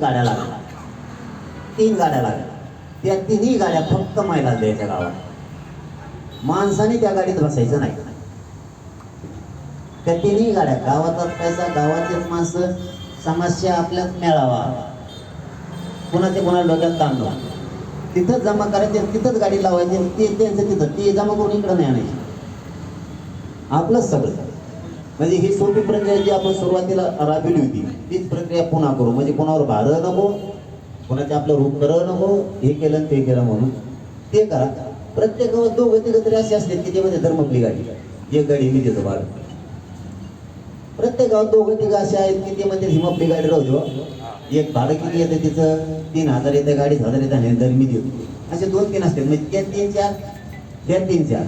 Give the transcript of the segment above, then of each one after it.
गाड्या लागल्या. तीन गाड्या लागल्या. त्या तिन्ही गाड्या फक्त महिला द्यायच्या गावात. माणसाने त्या गाडीत बसायचं नाही. त्या तिन्ही गाड्या गावाचा पैसा गावातील माणसं समस्या आपल्यात मिळावा. कुणाच्या कुणा डोक्यात तांदूळ तिथंच जमा करायचे तिथंच गाडी लावायची ते त्यांचं तिथं ते जमा करून इकडं नाही आणायची. आपलंच सगळं. म्हणजे ही सोपी प्रक्रिया जी आपण सुरुवातीला राबविली होती तीच प्रक्रिया पुन्हा करू. म्हणजे कोणावर भाडं नको कोणाचे आपलं रूप करं नको हे केलं ते केलं म्हणून. ते करा. प्रत्येक दोघं तिघं तरी असे असते की त्यामध्ये धर्मपली गाडी एक गाडी मी देतो भाडं प्रत्येक गावात दोघं तिघं असे आहेत की ते म्हणजे हिमपली गाडी राहू एक भाडं किती येतं तिचं? तीन हजार येतं गाडीच हजार येतं आणि दर मी देतो. असे दोन तीन असतात. म्हणजे त्या तीन चार त्या तीन चार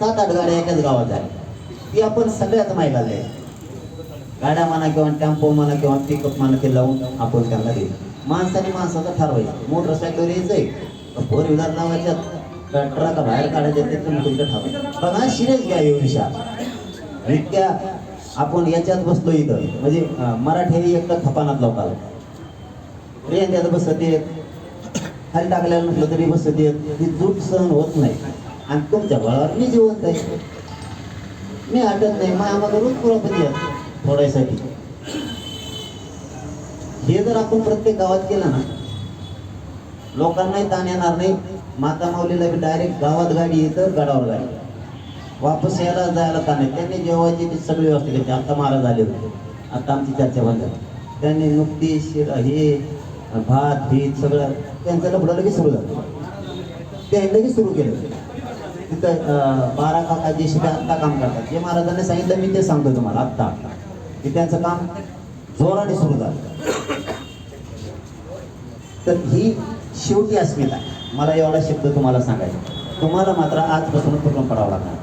सात आठ गाड्या एकाच गावात झाल्या ती आपण सगळ्याच माहिती आहे. गाड्या म्हणा किंवा टेम्पो म्हणा किंवा पिकअप म्हणा ते लावून आपण त्यांना देऊ. माणसाने माणसाचं ठरवायचं. मोटरसायकलवर यायचंय. फोर व्हीलर लावायच्या ट्रक बाहेर काढायचे ते तुम्ही तुमचं ठरवायचं बघा सिरियस घ्या हे विषय इतक्या आपण याच्यात बसलो इथं. म्हणजे मराठी एक तर खपानात लोकाला. ट्रेन त्यात बसत येत खाली टाकल्याला म्हटलं तरी बसत येत ती जूट सहन होत नाही. आणि तुमच्या बळावर मी जिवंत आहे. मी हटत नाही मग आम्हाला रोज पुरापती आहे थोड्यासाठी हे जर आपण प्रत्येक गावात केलं ना लोकांनाही ताण येणार नाही. माता माऊलीला बी डायरेक्ट गावात गाडी येतं गडावर गाडी. वापस यायला जायला ताण आहे. त्यांनी जेवायची ती सगळी व्यवस्था केली आता महाराज आले होते. आता आमची चर्चा बंद त्यांनी नुकती शिरा हे भात भीत सगळं त्यांचं लपडं लगेच सुरू झालं. त्यांनी लगेच सुरू केलं. तिथं बारा काका जे शिका आत्ता काम करतात. जे महाराजांनी सांगितलं मी ते सांगतो तुम्हाला आत्ता. की त्यांचं काम जोराने सुरू झालं. तर ही शेवटी अस्मिता मला एवढा शब्द तुम्हाला सांगायचा तुम्हाला मात्र आजपासून पूर्ण पडावं लागणार.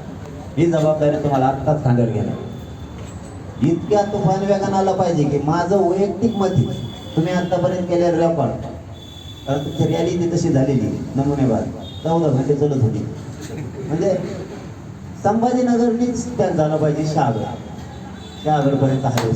ही जबाबदारी तुम्हाला आत्ताच खांद्यावर घेणार इतक्या तुफान वेगानं आलं पाहिजे की माझं वैयक्तिक मत तुम्ही आतापर्यंत केलेलं रेकॉर्ड कारण तुमची रॅली तशी झालेली नमुनेबाद चौदा घंटे चलत होती. म्हणजे संभाजीनगरनीच त्यात झालं पाहिजे शहागड शहागडपर्यंत हवे